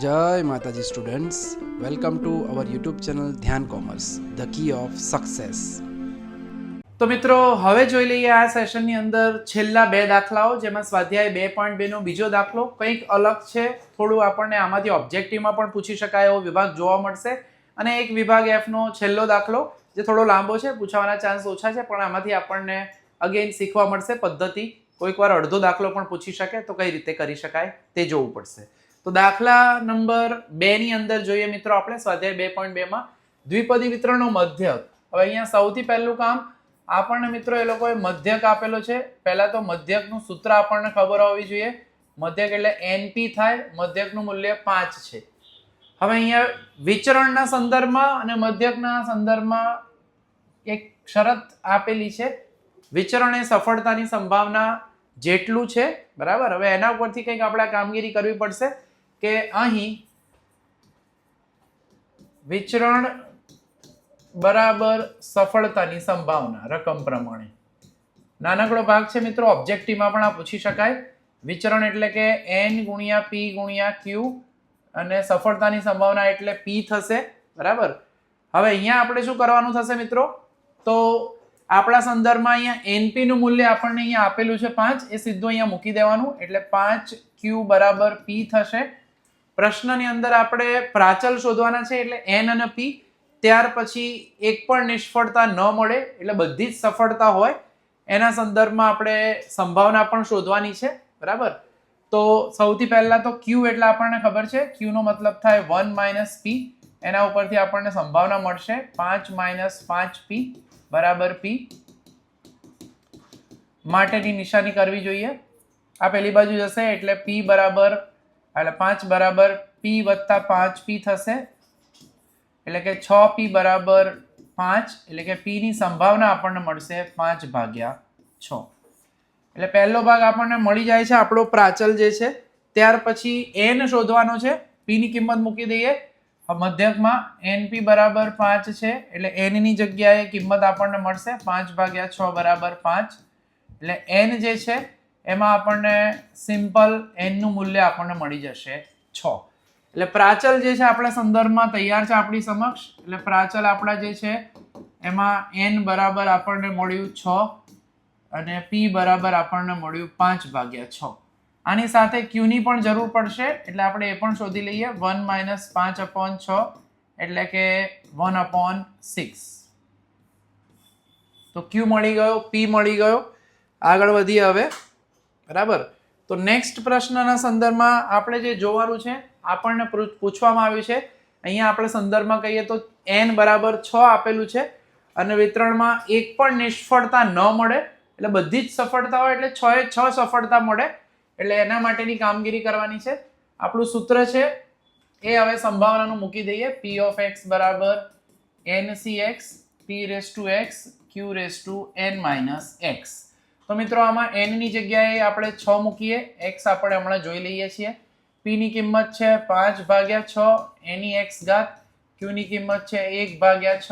જય માતાજી students. Welcome to our YouTube channel Dhyan commerce, the key of success. તો મિત્રો, હવે જોઈ લઈએ આ સેશનની અંદર છેલ્લા બે દાખલાઓ, જેમાં સ્વાધ્યાય બે પોઈન્ટ બેનો બીજો દાખલો. કંઈક અલગ છે, થોડું આપણને આમાંથી ઓબ્જેક્ટિવમાં પણ પૂછી શકાય એવો વિભાગ જોવા મળશે. અને એક વિભાગ એફનો છેલ્લો દાખલો, જે થોડો લાંબો છે, પૂછાવાના ચાન્સ ઓછા છે, પણ આમાંથી આપણને અગેન શીખવા મળશે પદ્ધતિ. કોઈક વાર અડધો દાખલો પણ પૂછી શકે, તો કઈ રીતે કરી શકાય તે જોવું પડશે. તો દાખલા નંબર બે ની અંદર જોઈએ મિત્રો આપણે, સ્વાધ્યાય બે પોઈન્ટ બેમાં દ્વિપદી વિતરણનો મધ્યક હવે અહીંયા સૌથી પહેલું કામ આપણને મિત્રો એ લોકોએ મધ્યક આપેલો છે. પહેલા તો મધ્યકનું સૂત્ર આપણને ખબર હોવી જોઈએ. મધ્યક એટલે એનપી થાય, મધ્યકનું મૂલ્ય પાંચ છે. હવે અહીંયા વિચરણના સંદર્ભમાં અને મધ્યકના સંદર્ભમાં એક શરત આપેલી છે. વિચરણ એ સફળતાની સંભાવના જેટલું છે, બરાબર? હવે એના ઉપરથી કંઈક આપણે કામગીરી કરવી પડશે. કે અહીં વિચરણ બરાબર સફળતાની સંભાવના, રકમ પ્રમાણે. નાનકડો ભાગ છે મિત્રો ઓબ્જેક્ટિવમાં પણ આ પૂછી શકાય. વિચરણ એટલે કે એન ગુણ્યા પી ગુણ્યા ક્યુ અને સફળતાની સંભાવના એટલે પી થશે, બરાબર? હવે અહીંયા આપણે શું કરવાનું થશે મિત્રો? તો આપણા સંદર્ભમાં અહીંયા એનપી નું મૂલ્ય આપણને અહીંયા આપેલું છે પાંચ, એ સીધું અહીંયા મૂકી દેવાનું. એટલે પાંચ ક્યુ બરાબર પી થશે. પ્રશ્નની અંદર આપણે પ્રાચલ શોધવાના છે એટલે એન અને પી ત્યાર પછી એક પણ નિષ્ફળતા ન મળે એટલે બધી જ સફળતા હોય. એના સંદર્ભમાં આપણે સંભાવના પણ શોધવાની છે. બરાબર? તો સૌથી પહેલા તો ક્યુ એટલે આપણને ખબર છે. ક્યુ નો મતલબ થાય વન માઇનસ પી એના ઉપરથી આપણને સંભાવના મળશે પાંચ માઇનસ પાંચ પી બરાબર પી માટેની નિશાની કરવી જોઈએ. આ પેલી બાજુ જશે એટલે પી બરાબર એટલે પાંચ બરાબર પી વત્તા પાંચ પી થશે. એટલે કે છ પી બરાબર પાંચ, એટલે કે પી ની સંભાવના આપણને મળશે પાંચ ભાગ્યા છ. એટલે પહેલો ભાગ આપણને મળી જાય છે આપણો પ્રાચલ જે છે, ત્યાર પછી એન શોધવાનો છે. પી ની કિંમત મૂકી દઈએ. મધ્યકમાં એન પી બરાબર પાંચ છે, એટલે એનની જગ્યાએ કિંમત આપણને મળશે પાંચ ભાગ્યા છ બરાબર પાંચ. એટલે એન જે છે એમાં આપણને સિમ્પલ એનનું મૂલ્ય આપણને મળી જશે છ. એટલે પ્રાચલ જે છે આપણા સંદર્ભમાં તૈયાર છે આપણી સમક્ષ. એટલે પ્રાચલ આપણા જે છે, એમાં એન બરાબર આપણને મળ્યું છ અને પી બરાબર આપણને મળ્યું પાંચ ભાગ્યા છ. આની સાથે ક્યુની પણ જરૂર પડશે, એટલે આપણે એ પણ શોધી લઈએ. વન માઇનસ પાંચ અપોન છ, એટલે કે વન અપોન સિક્સ. તો ક્યુ મળી ગયો પી મળી ગયો. આગળ વધીએ હવે. બરાબર? તો નેક્સ્ટ પ્રશ્નના સંદર્ભમાં આપણે જે જોવાનું છે, આપણને પૂછવામાં આવ્યું છે. અહીંયા આપણે સંદર્ભમાં કહીએ તો એન બરાબર છ આપેલું છે અને વિતરણમાં એક પણ નિષ્ફળતા ન મળે. એટલે બધી જ સફળતા હોય એટલે છ એ છ સફળતા મળે. એટલે એના માટેની કામગીરી કરવાની છે. આપણું સૂત્ર છે, એ હવે સંભાવનાનું મૂકી દઈએ. પી ઓફ એક્સ બરાબર N C X P raise to X Q raise to N minus X તો મિત્રો, આમાં એનની જગ્યાએ આપણે છ મૂકીએ. એક્સ આપણે હમણાં જોઈ લઈએ છીએ. પીની કિંમત છે પાંચ ભાગ્યા છ એની એક્સ ઘાત. ક્યુની કિંમત છે એક ભાગ્યા છ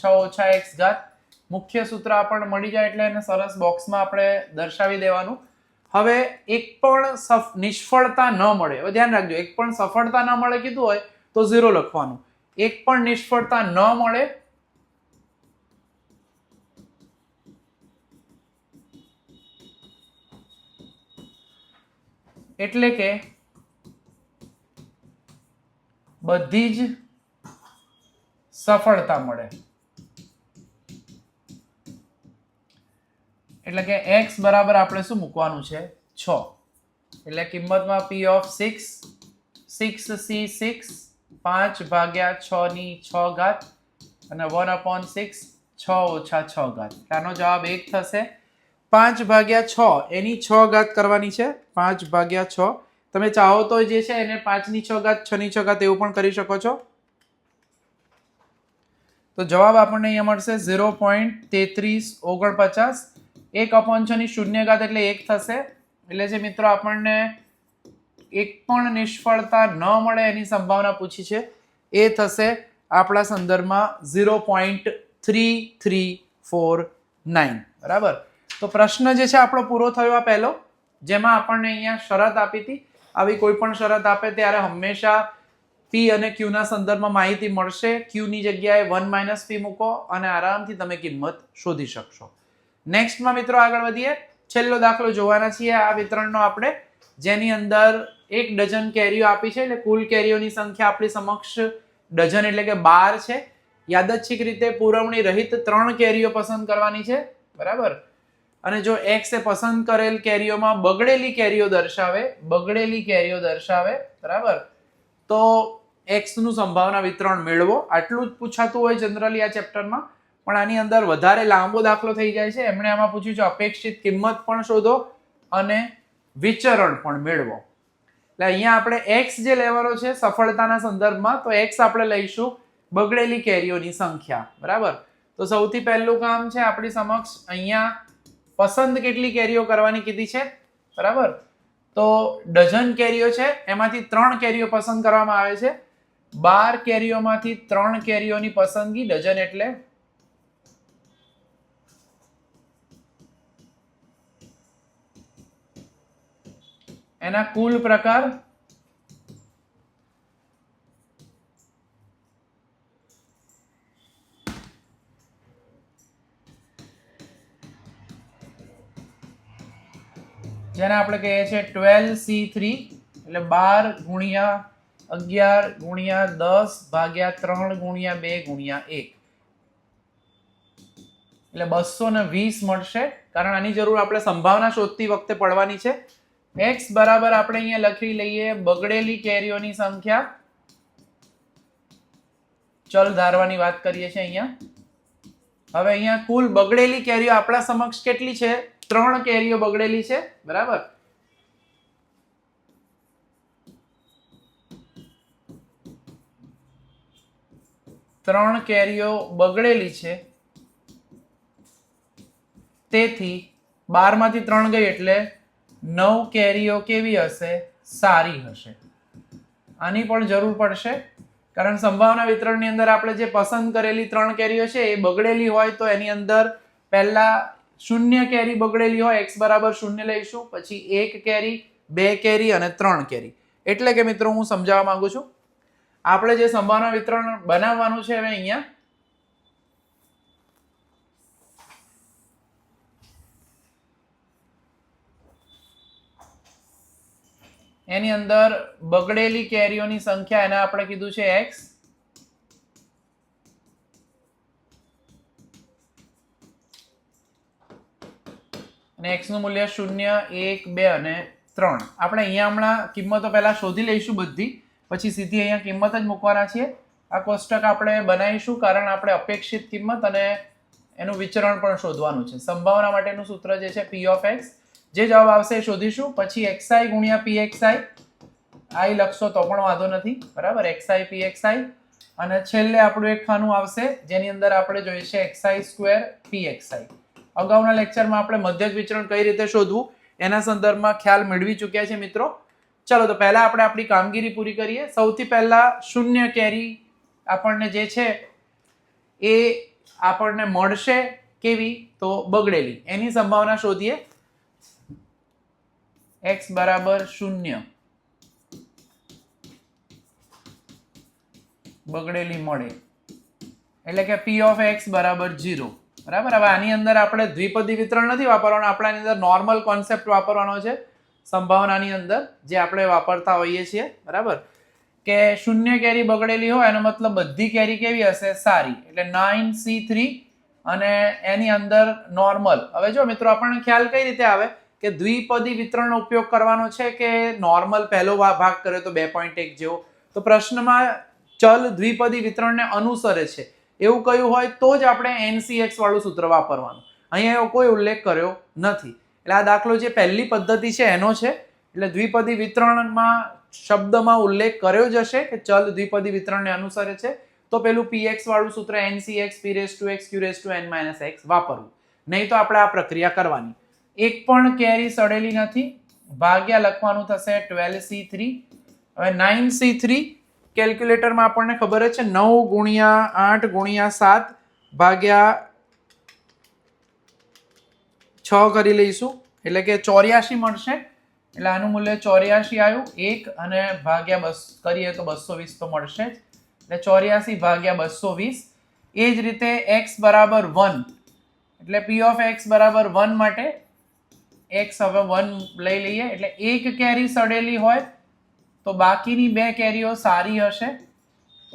છ ઓછા એક્સ ઘાત. મુખ્ય સૂત્ર આપણને મળી જાય એટલે એને સરસ બોક્સમાં આપણે દર્શાવી દેવાનું. હવે એક પણ નિષ્ફળતા ન મળે. હવે ધ્યાન રાખજો, એક પણ સફળતા ન મળે કીધું હોય તો ઝીરો લખવાનું. એક પણ નિષ્ફળતા ન મળે એટલે કે બધી જ સફળતા મળે. એટલે કે x બરાબર આપણે શું મૂકવાનું છે? છ. એટલે કિંમતમાં p of six six C six પાંચ ભાગ્યા છ ની છ ઘાત અને વન અપોન સિક્સ છ ઓછા છ ઘાત. આનો જવાબ એક થશે. પાંચ ભાગ્યા છ, એની છ ઘાત કરવાની છે. પાંચ ભાગ્યા છ. તમે ચાહો તો જે છે એને પાંચની છ ઘાત, છની છ ઘાત એવું પણ કરી શકો છો. તો જવાબ આપણને અહીંયા મળશે ઝીરો પોઈન્ટ તેત્રીસ ઓગણપચાસ. એક અપોન છની શૂન્ય ઘાત એટલે એક થશે. એટલે જે મિત્રો આપણને એક પણ નિષ્ફળતા ન મળે એની સંભાવના પૂછી છે. એ થશે આપણા સંદર્ભમાં zero point three three four nine. બરાબર? તો પ્રશ્ન જે છે આપણો પૂરો થયો આ પહેલો, જેમાં આપણને અહીંયા શરત આપી હતી. આવી કોઈ પણ શરત આપે ત્યારે હંમેશા પી અને ક્યુના સંદર્ભમાં માહિતી મળશે. ક્યુની જગ્યાએ વન માઇનસ પી મૂકો અને આરામથી તમે કિંમત શોધી શકશો. નેક્સ્ટમાં મિત્રો આગળ વધીએ. છેલ્લો દાખલો જોવાના છીએ. આ વિતરણનો આપણે જેની અંદર એક ડઝન કેરીઓ આપી છે એટલે કુલ કેરીઓની સંખ્યા આપણી સમક્ષ ડઝન એટલે કે બાર છે. યાદચ્છિક રીતે પુરવણી રહિત ત્રણ કેરીઓ પસંદ કરવાની છે. બરાબર? અને જો એક્સ એ પસંદ કરેલ કેરીઓમાં બગડેલી કેરીઓ દર્શાવે, બગડેલી કેરીઓ દર્શાવે, બરાબર? તો એક્સનું સંભાવના વિતરણ મેળવો. આટલું જ પૂછાતું હોય જનરલી આ ચેપ્ટરમાં પણ આની અંદર વધારે લાંબો દાખલો થઈ જાય છે. એમણે આમાં પૂછ્યું છે અપેક્ષિત કિંમત પણ શોધો અને વિચરણ પણ મેળવો. એટલે અહીંયા આપણે એક્સ જે લેવાનો છે સફળતાના સંદર્ભમાં, તો એક્સ આપણે લઈશું બગડેલી કેરીઓની સંખ્યા. બરાબર? તો સૌથી પહેલું કામ છે આપણી સમક્ષ, અહીંયા પસંદ કેટલી કેરીઓ કરવાની કીધી છે? બરાબર? તો ડઝન કેરીઓ છે, એમાંથી ત્રણ કેરીઓ પસંદ કરવામાં આવે છે. બાર કેરીઓમાંથી ત્રણ કેરીઓની પસંદગી ડઝન એટલે? એના કુલ પ્રકાર જેને આપણે કહીએ છીએ ટ્વેલ્વ સી થ્રી, એટલે બાર ગુણ્યા અગિયાર ગુણ્યા દસ ભાગ્યા ત્રણ ગુણ્યા બે ગુણ્યા એક. એટલે બસો ને વીસ મળશે. કારણ આની જરૂર આપણે સંભાવના શોધતી વખતે પડવાની છે. એક્સ બરાબર આપણે અહીંયા લખી લઈએ બગડેલી કેરીઓની સંખ્યા. ચલ ધારવાની વાત કરીએ છીએ અહીંયા. હવે અહીંયા કુલ બગડેલી કેરીઓ આપણા સમક્ષ કેટલી છે? ત્રણ કેરીઓ બગડેલી છે, બરાબર? ત્રણ કેરીઓ બગડેલી છે. તેથી બારમાંથી ત્રણ ગઈ એટલે નવ કેરીઓ કેવી હશે? સારી હશે. આની પણ જરૂર પડશે, કારણ સંભાવના વિતરણની અંદર આપણે જે પસંદ કરેલી ત્રણ કેરીઓ છે, એ બગડેલી હોય તો એની અંદર પહેલા શૂન્ય કેરી બગડેલી હોય, એક્સ બરાબર શૂન્ય લઈશું, પછી એક કેરી, બે કેરી અને ત્રણ કેરી. એટલે કે મિત્રો હું સમજાવવા માંગુ છું, આપણે જે સંભાવના વિતરણ બનાવવાનું છે હવે અહીંયા એની અંદર બગડેલી કેરીઓની સંખ્યા, એને આપણે કીધું છે, એક્સ. અને એક્સનું મૂલ્ય શૂન્ય, એક, બે અને ત્રણ. આપણે અહીંયા હમણાં કિંમતો પહેલા શોધી લઈશું બધી. પછી સીધી અહીંયા કિંમત જ મૂકવાના છીએ. આ કોષ્ટક આપણે બનાવીશું કારણ આપણે અપેક્ષિત કિંમત અને એનું વિચરણ પણ શોધવાનું છે. સંભાવના માટેનું સૂત્ર જે છે પી ઓફ એક્સ જે જવાબ આવશે એ શોધીશું. પછી એક્સઆઈ ગુણ્યા પી એક્સઆઈ આઈ લખશો તો પણ વાંધો નથી. બરાબર? એક્સઆઈ પી એક્સઆઈ અને છેલ્લે આપણું એક ખાનું આવશે. જેની અંદર આપણે જોઈએ છે એક્સઆઈ સ્ક્વેર પી એક્સઆઈ અગાઉના લેક્ચરમાં આપણે મધ્યક વિચરણ કઈ રીતે શોધવું, એના સંદર્ભમાં ખ્યાલ મેળવી ચૂક્યા છે મિત્રો. ચલો, તો પહેલા આપણે આપણી કામગીરી પૂરી કરીએ. સૌથી પહેલા શૂન્ય કેરી આપણને જે છે એ આપણને મળશે કેવી? તો બગડેલી. એની સંભાવના શોધીએ. એક્સ બરાબર શૂન્ય. બગડેલી મળે. એટલે કે પી ઓફ એક્સ બરાબર જીરો બરાબર? હવે આની અંદર આપણે દ્વિપદી વિતરણ નથી વાપરવાનું, આપણાની અંદર નોર્મલ કોન્સેપ્ટ વાપરવાનો છે. સંભાવનાની અંદર જે આપણે વાપરતા હોઈએ છીએ, બરાબર? કે શૂન્ય કેરી બગડેલી હોય, એનો મતલબ બધી કેરી કેવી હશે? સારી. એટલે નાઇન સી થ્રી અને એની અંદર નોર્મલ હવે જો મિત્રો, આપણને ખ્યાલ કઈ રીતે આવે? કે દ્વિપદી વિતરણનો ઉપયોગ કરવાનો છે કે નોર્મલ પહેલો ભાગ કર્યો તો બે પોઈન્ટ એક જેવો. તો પ્રશ્નમાં ચલ દ્વિપદી વિતરણને અનુસરે છે. એવું કયું હોય તો જ આપણે એનસીએક્સ વાળું સૂત્ર વાપરવાનું. અહીંયા એવો કોઈ ઉલ્લેખ કર્યો નથી. એટલે આ દાખલો જે પહેલી પદ્ધતિ છે, એનો છે. એટલે દ્વિપદી વિતરણમાં શબ્દમાં ઉલ્લેખ કર્યો જ હશે કે ચલ દ્વિપદી વિતરણને અનુસરે છે. તો પેલું પીએક્સ વાળું સૂત્ર NCX P raise to X Q raise to N minus X વાપરવું. નહીં તો આપણે આ પ્રક્રિયા કરવાની. એક પણ કેરી સડેલી નથી. ભાગ્યા લખવાનું થશે ટ્વેલ્વ સી થ્રી હવે નાઇન સી થ્રી કેલ્ક્યુલેટરમાં આપણને ખબર જ છે નવ ગુણ્યા આઠ ગુણ્યા સાત ભાગ્યા છ કરી લઈશું. એટલે કે ચોર્યાસી મળશે. એટલે આનું મૂલ્ય ચોર્યાસી આવ્યું. એક અને ભાગ્યા બસ, કરીએ તો બસો વીસ તો મળશે જ. એટલે ચોર્યાસી ભાગ્યા બસો વીસ. એ જ રીતે એક્સ બરાબર વન એટલે પી ઓફ એક્સ બરાબર વન માટે એક્સ હવે વન લઈ લઈએ. એટલે એક કેરી સડેલી હોય તો બાકીની બે કેરીઓ સારી હશે.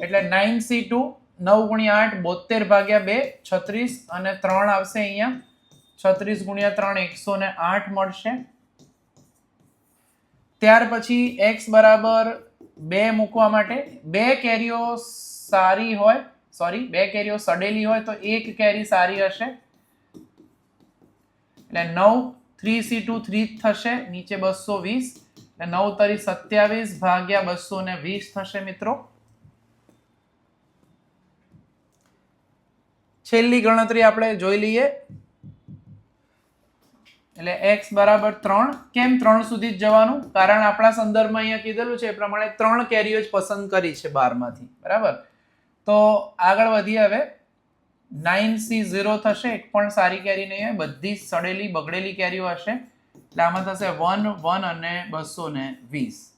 એટલે નાઇન સી ટુ નવ ગુણ્યા આઠ બોતેર ભાગ્યા બે છત્રીસ અને ત્રણ આવશે અહીંયા. છત્રીસ ગુણ્યા ત્રણ એકસો ને આઠ મળશે. ત્યાર પછી એક્સ બરાબર બે મૂકવા માટે બે કેરીઓ સારી હોય સોરી બે કેરીઓ સડેલી હોય તો એક કેરી સારી હશે. એટલે નવ થ્રી સી ટુ થ્રી થશે, નીચે બસો વીસ. એટલે નવ તરી સત્યાવીસ ભાગ્યા બસો ને વીસ થશે મિત્રો. છેલ્લી ગણતરી આપણે જોઈ લઈએ. એટલે એક્સ બરાબર ત્રણ. કેમ ત્રણ સુધી જ જવાનું? કારણ આપણા સંદર્ભમાં અહીંયા કીધેલું છે એ પ્રમાણે ત્રણ કેરીઓ જ પસંદ કરી છે બારમાંથી. બરાબર? તો આગળ વધીએ હવે. નાઇન સી ઝીરો થશે. એક પણ સારી કેરી નહીં હોય બધી સડેલી બગડેલી કેરીઓ હશે. એટલે આમાં થશે વન વન અને બસો ને વીસ.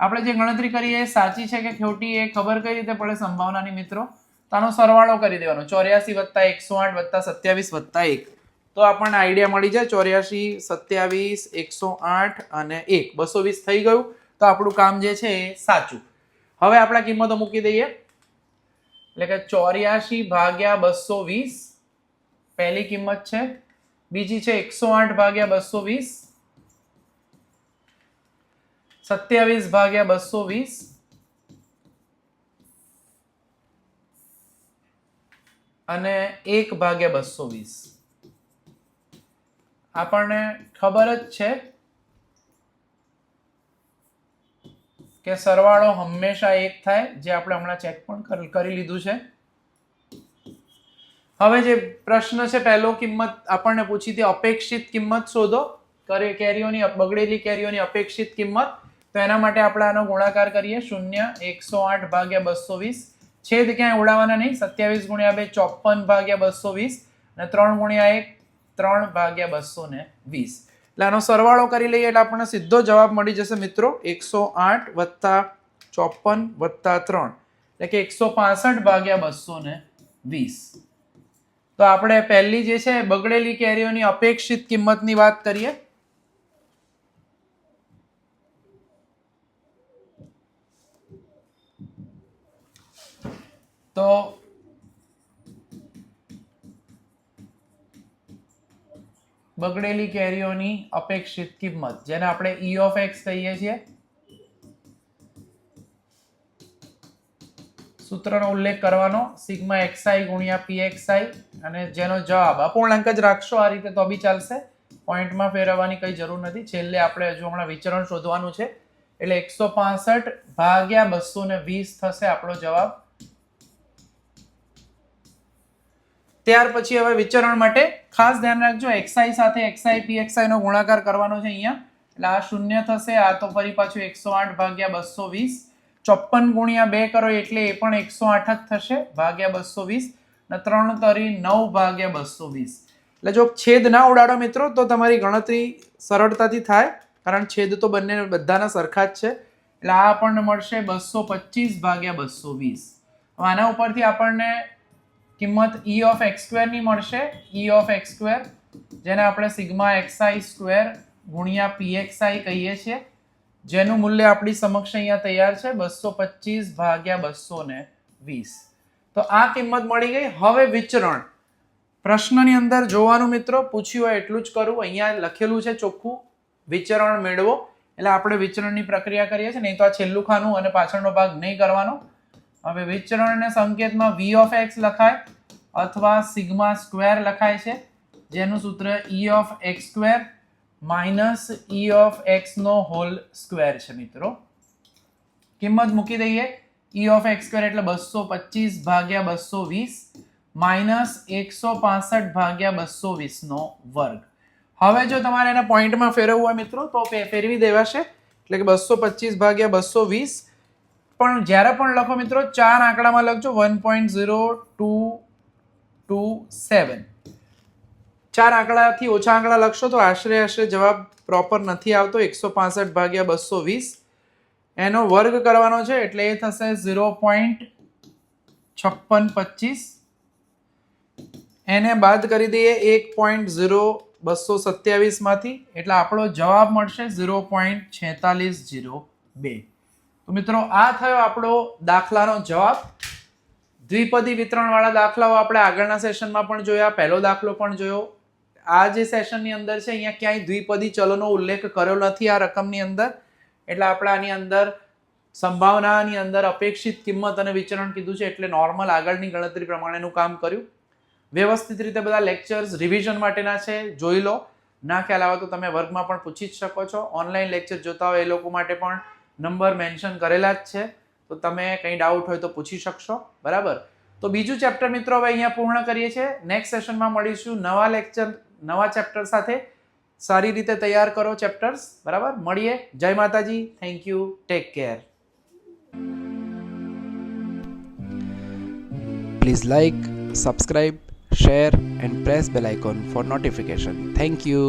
આપણે જે ગણતરી કરીએ એ સાચી છે કે ખોટી એ ખબર કઈ રીતે પડે સંભાવનાની મિત્રો? તો આનો સરવાળો કરી દેવાનો. ચોર્યાસી વત્તા એકસો આઠ વત્તા સત્યાવીસ વત્તા એક. તો આપણને આઈડિયા મળી જાય ચોર્યાસી, સત્યાવીસ, એકસો આઠ અને એક. બસો વીસ થઈ ગયું. તો આપણું કામ જે છે એ સાચું. હવે આપણા કિંમતો મૂકી દઈએ. એટલે કે ચોર્યાસી ભાગ્યા બસો વીસ, પહેલી કિંમત છે બીજી છે એકસો આઠ ભાગ્યા બસો વીસ. સત્યાવીસ ભાગ્યા બસો વીસ. અને એક ભાગ્યા બસો વીસ. આપણને ખબર જ છે કે સરવાળો હંમેશા એક થાય, જે આપણે હમણાં ચેક પણ કરી- લીધું છે. હવે જે પ્રશ્ન છે, પહેલો કિંમત આપણને પૂછી હતી, અપેક્ષિત કિંમત શોધો. કરે, કેરીઓની બગડેલી કેરીઓની અપેક્ષિત કિંમત. તો એના માટે આપણે આનો ગુણાકાર કરીએ, શૂન્ય, એકસો આઠ ભાગ્યા બસો વીસ. છેદ ક્યાંય ઉડાવવાના નહીં, સત્યાવીસ ગુણ્યા બે, ચોપન ભાગ્યા બસો વીસ. અને ત્રણ ગુણ્યા એક, ત્રણ ભાગ્યા બસો ને વીસ. એટલે આનો સરવાળો કરી લઈએ એટલે આપણને સીધો જવાબ મળી જશે, મિત્રો, એકસો આઠ વત્તા ચોપન વત્તા ત્રણ. એટલે કે એકસો પાસઠ ભાગ્યા બસો ને વીસ. તો આપણે પહેલી જે છે, બગડેલી કેરીઓની અપેક્ષિત કિંમતની વાત કરીએ. તો બગડેલી કેરીઓની અપેક્ષિત કિંમત, જેને આપણે ઈ ઓફ એક્સ કહીએ છીએ. સૂત્રનો ઉલ્લેખ કરવાનો, સિગ્મા એક્સઆઈ ગુણ્યા પી એક્સઆઈ અને જેનો જવાબ અપૂર્ણાંક જ રાખશો આ રીતે તો બી ચાલશે. પોઈન્ટમાં ફેરવવાની કઈ જરૂર નથી. છેલ્લે આપણે હજુ હમણાં વિચરણ શોધવાનું છે. એટલે એકસો પાસઠ ભાગ્યા બસો ને વીસ થશે આપણો જવાબ. ત્યાર પછી હવે વિચરણ માટે ખાસ ધ્યાન રાખજો એક્સઆઈ સાથે એક્સઆઈ પીએક્સઆઈ નો ગુણાકાર કરવાનો છે અહીંયા. એટલે આ શૂન્ય થશે, આ તો ફરી પાછું એકસો આઠ ભાગ્યા બસો વીસ. ચોપન ગુણ્યા બે કરો એટલે એ પણ એકસો આઠ જ થશે, ભાગ્યા બસો વીસ, ને ત્રણ તરી નવ ભાગ્યા બસો વીસ. એટલે જો છેદ ના ઉડાડો મિત્રો, તો તમારી ગણતરી સરળતાથી થાય, કારણ છેદ તો બંને બધાના સરખા જ છે. એટલે આ આપણને મળશે બસો પચીસ ભાગ્યા બસો વીસ. આના ઉપરથી આપણને કિંમત ઈ ઓફ એક્સ સ્ક્વેરની મળશે. ઈ ઓફ એક્સ સ્ક્વેર જેને આપણે સિગ્મા એક્સઆઈ સ્ક્વેર ગુણ્યા પીએક્સઆઈ કહીએ છીએ. જેનું મૂલ્ય આપણી સમક્ષ અહીંયા તૈયાર છે બસો પચીસ ભાગ્યા બસો ને વીસ. તો આ કિંમત મળી ગઈ. હવે વિચરણ. પ્રશ્નની અંદર જોવાનું મિત્રો, પૂછ્યું હોય એટલું જ કરવું અહીંયા લખેલું છે ચોખ્ખું. વિચરણ મેળવો. એટલે આપણે વિચરણની પ્રક્રિયા કરીએ છીએ. નહીં તો આ છેલ્લું ખાનું અને પાછળનો ભાગ નહીં કરવાનો. હવે વિચરણને સંકેતમાં વી ઓફ એક્સ લખાય અથવા સિગ્મા સ્ક્વેર લખાય છે. જેનું સૂત્ર e of x square minus e of x no whole square છે મિત્રો. કિંમત મૂકી દઈએ. ઈ ઓફ એક્સ સ્ક્વેર એટલે બસો પચીસ ભાગ્યા બસો વીસ માઇનસ એકસો પાસઠ ભાગ્યા બસો વીસનો વર્ગ. હવે જો તમારે એના પોઈન્ટમાં ફેરવવું હોય મિત્રો, તો ફેરવી દેવાશે. એટલે કે બસો પચીસ ભાગ્યા બસો વીસ. પણ જ્યારે પણ લખો મિત્રો, ચાર આંકડામાં લખજો, one point zero two two seven. ચાર આંકડાથી ઓછા આંકડા લખશો તો આશરે આશરે જવાબ પ્રોપર નથી આવતો. એકસો પાસઠ ભાગ્યા બસો વીસ. એનો વર્ગ કરવાનો છે એટલે એ થશે ઝીરો પોઈન્ટ છપ્પન પચીસ. એને બાદ કરી દઈએ એક પોઈન્ટ ઝીરો બસો સત્યાવીસમાંથી એટલે આપણો જવાબ મળશે ઝીરો પોઈન્ટ છેતાલીસ ઝીરો બે. તો મિત્રો, આ થયો આપણો દાખલાનો જવાબ. દ્વિપદી વિતરણવાળા દાખલાઓ આપણે આગળના સેશનમાં પણ જોયા, પહેલો દાખલો પણ જોયો. આ જે સેશનની અંદર છે, અહીંયા ક્યાંય દ્વિપદી ચલોનો ઉલ્લેખ કર્યો નથી આ રકમની અંદર. એટલે આપણે આની અંદર સંભાવનાની અંદર અપેક્ષિત કિંમત અને વિચરણ કીધું છે, એટલે નોર્મલ આગળની ગણતરી પ્રમાણેનું કામ કર્યું. વ્યવસ્થિત રીતે બધા લેક્ચર્સ રિવિઝન માટેના છે, જોઈ લો. ના ખ્યાલ આવે તો તમે વર્ગમાં પણ પૂછી જ શકો છો. ઓનલાઈન લેક્ચર જોતા હોય એ લોકો માટે પણ નંબર મેન્શન કરેલા જ છે. તો તમે કંઈ ડાઉટ હોય તો પૂછી શકશો. બરાબર? તો બીજું ચેપ્ટર મિત્રો હવે અહીંયા પૂર્ણ કરીએ છીએ. નેક્સ્ટ સેશનમાં મળીશું નવા લેક્ચર નવા ચેપ્ટર સાથે. સારી રીતે તૈયાર કરો ચેપ્ટર્સ બરાબર? મળીએ. જય Mataji. Thank you take care Please like, subscribe, share and press bell icon for notification. Thank you.